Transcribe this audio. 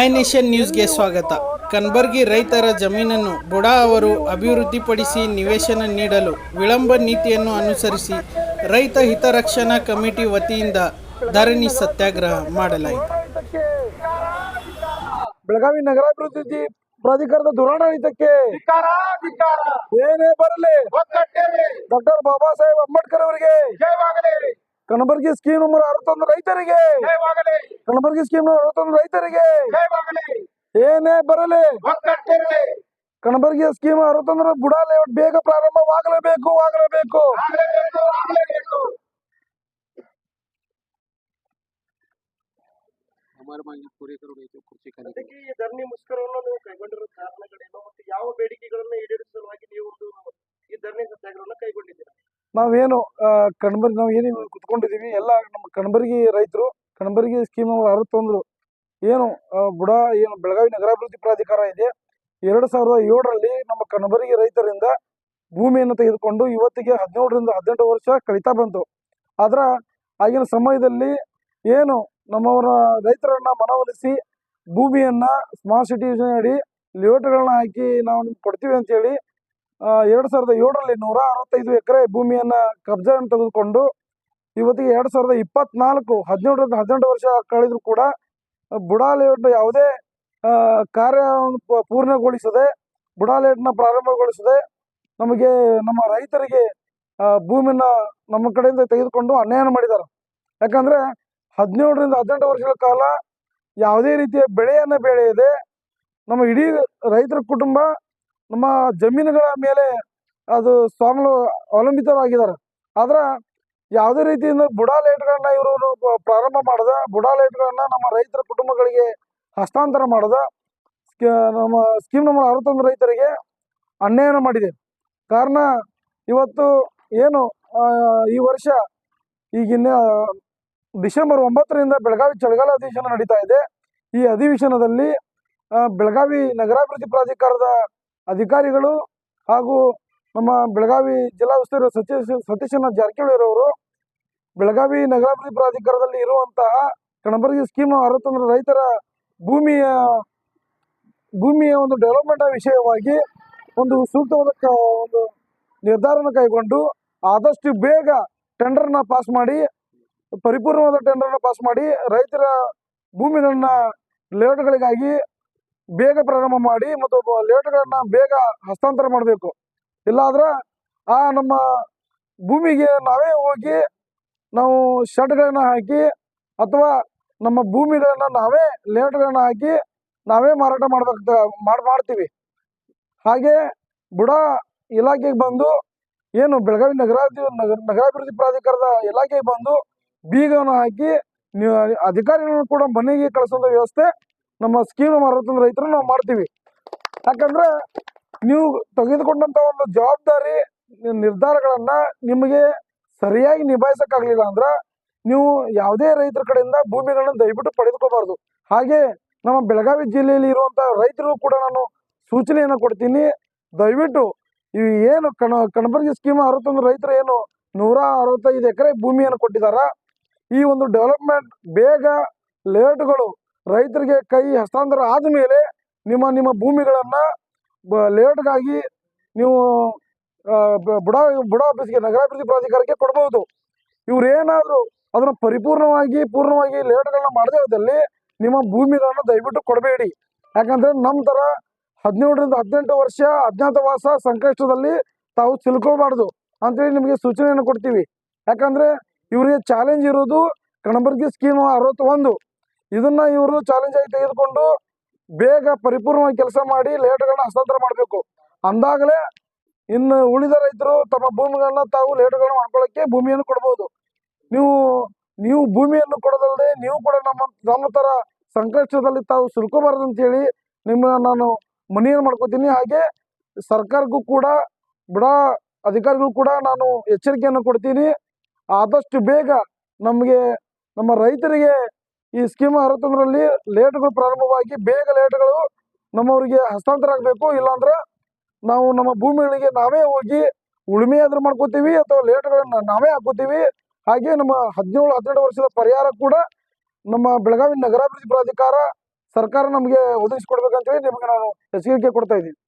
I nation ನ್ಯೂಸ್ಗೆ ಸ್ವಾಗತ. ಕನ್ಬರ್ಗಿ ರೈತರ ಜಮೀನನ್ನು ಬುಡಾ ಅವರು ಅಭಿವೃದ್ಧಿಪಡಿಸಿ ನಿವೇಶನ ನೀಡಲು ವಿಳಂಬ ನೀತಿಯನ್ನು ಅನುಸರಿಸಿ ರೈತ ಹಿತರಕ್ಷಣಾ ಕಮಿಟಿ ವತಿಯಿಂದ ಧರಣಿ ಸತ್ಯಾಗ್ರಹ ಮಾಡಲಾಯಿತು. ಬೆಳಗಾವಿ ನಗರಾಭಿವೃದ್ಧಿ ಪ್ರಾಧಿಕಾರದ ದುರಾಡಳಿತಕ್ಕೆ ಏನೇ ಬರಲಿ ಡಾಕ್ಟರ್ ಬಾಬಾ ಸಾಹೇಬ್ ಅಂಬೇಡ್ಕರ್ ಅವರಿಗೆ ಜಯವಾಗಲಿ. ಕಣಬರ್ಗಿ ಸ್ಕೀಮ್ ನಂಬರ್ ಅರವತ್ತೊಂದು ರೈತರಿಗೆ. ಜಯವಾಗಲಿ. ಕಣಬರ್ಗಿ ಸ್ಕೀಮ್ ನಂಬರ್ ಅರವತ್ತೊಂದು ರೈತರಿಗೆ. ಜಯವಾಗಲಿ. ಏನೇ ಬರಲಿ. ಕಣಬರ್ಗಿ ಸ್ಕೀಮ್ ಅರವತ್ತೊಂದರ ಬುಡಾ ಲೇಔಟ್ ಬೇಗ ಪ್ರಾರಂಭವಾಗಲೇಬೇಕು ಆಗಲೇಬೇಕು. ಅದಕ್ಕೆ ಈ ಧರಣಿ ಮುಷ್ಕರವನ್ನು ನೀವು ಕೈಗೊಂಡಿರೋ ಕಾರಣಗಳೇನು ಮತ್ತು ಯಾವ ಬೇಡಿಕೆಗಳನ್ನ ಈಡೇರಿಸಲಾಗಿ ನೀವು ಒಂದು ಈ ಧರಣಿ ಸತ್ಯಾಗ್ರಹವನ್ನು ಕೈಗೊಂಡಿದ್ದೀರಾ? ನಾವೇನು ಕಣ್ಬರ್ ನಾವು ಏನು ಕುತ್ಕೊಂಡಿದ್ದೀವಿ ಎಲ್ಲ ನಮ್ಮ ಕಣ್ಬರ್ಗಿ ರೈತರು ಕಣ್ಬರ್ಗಿ ಸ್ಕೀಮ್ ಯಾರು ಅರವತ್ತೊಂದು ಏನು ಬುಡ, ಏನು, ಬೆಳಗಾವಿ ನಗರಾಭಿವೃದ್ಧಿ ಪ್ರಾಧಿಕಾರ ಇದೆ. ಎರಡು ಸಾವಿರದ ಏಳರಲ್ಲಿ ನಮ್ಮ ಕಣ್ಬರ್ಗಿ ರೈತರಿಂದ ಭೂಮಿಯನ್ನು ತೆಗೆದುಕೊಂಡು ಇವತ್ತಿಗೆ ಹದಿನೇಳರಿಂದ ಹದಿನೆಂಟು ವರ್ಷ ಕಳೀತಾ ಬಂತು. ಆದ್ರೆ, ಆಗಿನ ಸಮಯದಲ್ಲಿ ಏನು, ನಮ್ಮವರ ರೈತರನ್ನ ಮನವೊಲಿಸಿ ಭೂಮಿಯನ್ನ ಸ್ಮಾರ್ಟ್ ಸಿಟಿ ಯೋಜನೆ ಅಡಿ ಲೇಔಟ್ಗಳನ್ನ ಹಾಕಿ ನಾವು ನಿಮ್ಗೆ ಕೊಡ್ತೀವಿ ಅಂತೇಳಿ ಎರಡು ಸಾವಿರದ ಏಳರಲ್ಲಿ ನೂರ ಅರವತ್ತೈದು ಎಕರೆ ಭೂಮಿಯನ್ನ ಕಬ್ಜಾವನ್ನು ತೆಗೆದುಕೊಂಡು ಇವತ್ತಿಗೆ ಎರಡು ಸಾವಿರದ ಇಪ್ಪತ್ನಾಲ್ಕು ಹದಿನೇಳರಿಂದ ಹದಿನೆಂಟು ವರ್ಷ ಕಳೆದ್ರು ಕೂಡ ಬುಡಾ ಯಾವುದೇ ಕಾರ್ಯವನ್ನು ಪೂರ್ಣಗೊಳಿಸದೆ ಬುಡಾ ಲೇಔಟ್ನ ಪ್ರಾರಂಭಗೊಳಿಸದೆ ನಮಗೆ ನಮ್ಮ ರೈತರಿಗೆ ಭೂಮಿನ ನಮ್ಮ ಕಡೆಯಿಂದ ತೆಗೆದುಕೊಂಡು ಅನ್ಯಾಯ ಮಾಡಿದ್ದಾರೆ. ಯಾಕಂದ್ರೆ ಹದಿನೇಳರಿಂದ ಹದಿನೆಂಟು ವರ್ಷಗಳ ಕಾಲ ಯಾವುದೇ ರೀತಿಯ ಬೆಳೆಯನ್ನು ಬೆಳೆಯದೆ ನಮ್ಮ ಇಡೀ ರೈತರ ಕುಟುಂಬ ನಮ್ಮ ಜಮೀನುಗಳ ಮೇಲೆ ಅದು ಸ್ವಾಮಿಗಳು ಅವಲಂಬಿತವಾಗಿದ್ದಾರೆ ಆದ್ರೆ ಯಾವುದೇ ರೀತಿಯಿಂದ ಬುಡಾ ಲೈಟ್ಗಳನ್ನ ಇವರು ಪ್ರಾರಂಭ ಮಾಡದ, ಬುಡಾ ಲೈಟ್ಗಳನ್ನ ನಮ್ಮ ರೈತರ ಕುಟುಂಬಗಳಿಗೆ ಹಸ್ತಾಂತರ ಮಾಡದ ನಮ್ಮ ಸ್ಕೀಮ್ ನಂಬರ್ ಅರವತ್ತೊಂದು ರೈತರಿಗೆ ಅನ್ಯಾಯನ ಮಾಡಿದೆ. ಕಾರಣ ಇವತ್ತು ಏನು ಈ ವರ್ಷ ಈಗಿನ ಡಿಸೆಂಬರ್ ಒಂಬತ್ತರಿಂದ ಬೆಳಗಾವಿ ಚಳಿಗಾಲ ಅಧಿವೇಶನ ನಡೀತಾ ಇದೆ. ಈ ಅಧಿವೇಶನದಲ್ಲಿ ಬೆಳಗಾವಿ ನಗರಾಭಿವೃದ್ಧಿ ಪ್ರಾಧಿಕಾರದ ಅಧಿಕಾರಿಗಳು ಹಾಗೂ ನಮ್ಮ ಬೆಳಗಾವಿ ಜಿಲ್ಲಾ ಉಸ್ತುವಾರಿ ಸತೀಶ್ ಸತೀಶನ ಜಾರಕಿಹೊಳಿ ಅವರು ಬೆಳಗಾವಿ ನಗರಾಭಿವೃದ್ಧಿ ಪ್ರಾಧಿಕಾರದಲ್ಲಿ ಇರುವಂತಹ ಕಣಬರ್ಗಿ ಸ್ಕೀಮ್ ಅರವತ್ತೊಂದರ ರೈತರ ಭೂಮಿಯ ಭೂಮಿಯ ಒಂದು ಡೆವಲಪ್ಮೆಂಟ್ ವಿಷಯವಾಗಿ ಒಂದು ಸೂಕ್ತವಾದ ಒಂದು ನಿರ್ಧಾರನ ಕೈಗೊಂಡು ಆದಷ್ಟು ಬೇಗ ಟೆಂಡರ್ನ ಪಾಸ್ ಮಾಡಿ, ಪರಿಪೂರ್ಣವಾದ ಟೆಂಡರ್ನ ಪಾಸ್ ಮಾಡಿ ರೈತರ ಭೂಮಿಗಳನ್ನ ಲೇಔಟ್ಗಳಿಗಾಗಿ ಬೇಗ ಪ್ರಾರಂಭ ಮಾಡಿ ಮತ್ತು ಲೇಟ್ಗಳನ್ನ ಬೇಗ ಹಸ್ತಾಂತರ ಮಾಡಬೇಕು. ಇಲ್ಲಾದ್ರೆ ಆ ನಮ್ಮ ಭೂಮಿಗೆ ನಾವೇ ಹೋಗಿ ನಾವು ಶೆಡ್ಗಳನ್ನ ಹಾಕಿ ಅಥವಾ ನಮ್ಮ ಭೂಮಿಗಳನ್ನ ನಾವೇ ಲೇಟ್ಗಳನ್ನ ಹಾಕಿ ನಾವೇ ಮಾರಾಟ ಮಾಡ್ಬೇಕು ಮಾಡಿ ಮಾಡ್ತೀವಿ. ಹಾಗೆ ಬುಡ ಇಲಾಖೆಗೆ ಬಂದು ಏನು ಬೆಳಗಾವಿ ನಗರಾಭಿವೃದ್ಧಿ ನಗರ ನಗರಾಭಿವೃದ್ಧಿ ಪ್ರಾಧಿಕಾರದ ಇಲಾಖೆಗೆ ಬಂದು ಬೀಗವನ್ನು ಹಾಕಿ ಅಧಿಕಾರಿಗಳನ್ನು ಕೂಡ ಮನೆಗೆ ಕಳಿಸುವಂಥ ವ್ಯವಸ್ಥೆ ನಮ್ಮ ಸ್ಕೀಮ್ ಅರವತ್ತೊಂದು ರೈತರು ನಾವು ಮಾಡ್ತೀವಿ. ಯಾಕಂದ್ರೆ ನೀವು ತೆಗೆದುಕೊಂಡಂತ ಒಂದು ಜವಾಬ್ದಾರಿ ನಿರ್ಧಾರಗಳನ್ನ ನಿಮಗೆ ಸರಿಯಾಗಿ ನಿಭಾಯಿಸಕ್ಕಾಗಲಿಲ್ಲ ಅಂದ್ರ ನೀವು ಯಾವುದೇ ರೈತರ ಕಡೆಯಿಂದ ಭೂಮಿಗಳನ್ನ ದಯವಿಟ್ಟು ಪಡೆದುಕೋಬಾರ್ದು. ಹಾಗೆ ನಮ್ಮ ಬೆಳಗಾವಿ ಜಿಲ್ಲೆಯಲ್ಲಿ ಇರುವಂಥ ರೈತರು ಕೂಡ ನಾನು ಸೂಚನೆಯನ್ನು ಕೊಡ್ತೀನಿ. ದಯವಿಟ್ಟು ಈ ಏನು ಕಣ, ಕಣಬರ್ಗಿ ಸ್ಕೀಮ್ ಅರವತ್ತೊಂದು ರೈತರು ಏನು ನೂರ ಅರವತ್ತೈದು ಎಕರೆ ಭೂಮಿಯನ್ನು ಕೊಟ್ಟಿದ್ದಾರೆ ಈ ಒಂದು ಡೆವಲಪ್ಮೆಂಟ್ ಬೇಗ ಲೇಔಟ್ಗಳು ರೈತರಿಗೆ ಕೈ ಹಸ್ತಾಂತರ ಆದಮೇಲೆ ನಿಮ್ಮ ನಿಮ್ಮ ಭೂಮಿಗಳನ್ನ ಬ- ಲೇಔಟ್ಗಾಗಿ ನೀವು ಬುಡ ಬುಡ ಆಫೀಸ್ಗೆ ನಗರಾಭಿವೃದ್ಧಿ ಪ್ರಾಧಿಕಾರಕ್ಕೆ ಕೊಡ್ಬೋದು. ಇವ್ರು ಅದನ್ನು ಪರಿಪೂರ್ಣವಾಗಿ, ಪೂರ್ಣವಾಗಿ ಲೇಔಟ್ಗಳನ್ನ ಮಾಡದೇ ಹೋದಲ್ಲಿ ನಿಮ್ಮ ಭೂಮಿಗಳನ್ನು ದಯವಿಟ್ಟು ಕೊಡಬೇಡಿ. ಯಾಕಂದ್ರೆ ನಮ್ಮ ಥರ ಹದಿನೇಳರಿಂದ ಹದಿನೆಂಟು ವರ್ಷ ಅಜ್ಞಾತವಾಸ ಸಂಕಷ್ಟದಲ್ಲಿ ತಾವು ಸಿಲ್ಕೋಬಾರ್ದು ಅಂತೇಳಿ ನಿಮಗೆ ಸೂಚನೆಯನ್ನು ಕೊಡ್ತೀವಿ. ಯಾಕಂದ್ರೆ ಇವರಿಗೆ ಚಾಲೆಂಜ್ ಇರೋದು ಕಣಬರ್ಗಿ ಸ್ಕೀಮ್ ಅರವತ್ತೊಂದು. ಇದನ್ನ ಇವರು ಚಾಲೆಂಜ್ ಆಗಿ ತೆಗೆದುಕೊಂಡು ಬೇಗ ಪರಿಪೂರ್ಣವಾಗಿ ಕೆಲಸ ಮಾಡಿ ಲೇಔಟ್ಗಳನ್ನ ಹಸ್ತಾಂತರ ಮಾಡಬೇಕು. ಅಂದಾಗಲೇ ಇನ್ನು ಉಳಿದ ರೈತರು ತಮ್ಮ ಭೂಮಿಗಳನ್ನ ತಾವು ಲೇಟುಗಳನ್ನ ಮಾಡ್ಕೊಳ್ಳೋಕ್ಕೆ ಭೂಮಿಯನ್ನು ಕೊಡಬಹುದು ನೀವು ನೀವು ಭೂಮಿಯನ್ನು ಕೊಡೋದಲ್ಲದೆ ನೀವು ಕೂಡ ನಮ್ಮ ನಮ್ಮ ತರ ಸಂಕಷ್ಟದಲ್ಲಿ ತಾವು ಸುಳ್ಕೋಬಾರದು ಅಂತ ಹೇಳಿ ನಿಮ್ಮ ನಾನು ಮನೆಯನ್ನು ಮಾಡ್ಕೋತೀನಿ. ಹಾಗೆ ಸರ್ಕಾರಕ್ಕೂ ಕೂಡ, ಬಡ ಅಧಿಕಾರಿಗಳು ಕೂಡ ನಾನು ಎಚ್ಚರಿಕೆಯನ್ನು ಕೊಡ್ತೀನಿ. ಆದಷ್ಟು ಬೇಗ ನಮಗೆ, ನಮ್ಮ ರೈತರಿಗೆ ಈ ಸ್ಕೀಮ್ ಅರವತ್ತೊಂದರಲ್ಲಿ ಲೇಟ್ಗಳು ಪ್ರಾರಂಭವಾಗಿ ಬೇಗ ಲೇಟ್ಗಳು ನಮ್ಮವರಿಗೆ ಹಸ್ತಾಂತರ ಆಗಬೇಕು, ಇಲ್ಲಾಂದ್ರೆ ನಾವು ನಮ್ಮ ಭೂಮಿಗಳಿಗೆ ನಾವೇ ಹೋಗಿ ಉಳುಮೆ ಆದ್ರೂ ಮಾಡ್ಕೋತೀವಿ ಅಥವಾ ಲೇಟ್ಗಳನ್ನ ನಾವೇ ಹಾಕೋತೀವಿ. ಹಾಗೆ ನಮ್ಮ ಹದಿನೇಳು ಹದಿನೆಂಟು ವರ್ಷದ ಪರಿಹಾರ ಕೂಡ ನಮ್ಮ ಬೆಳಗಾವಿ ನಗರಾಭಿವೃದ್ಧಿ ಪ್ರಾಧಿಕಾರ ಸರ್ಕಾರ ನಮಗೆ ಒದಗಿಸಿಕೊಡ್ಬೇಕಂತೇಳಿ ನಿಮಗೆ ನಾನು ಎಚ್ಚರಿಕೆ ಕೊಡ್ತಾ ಇದ್ದೀನಿ.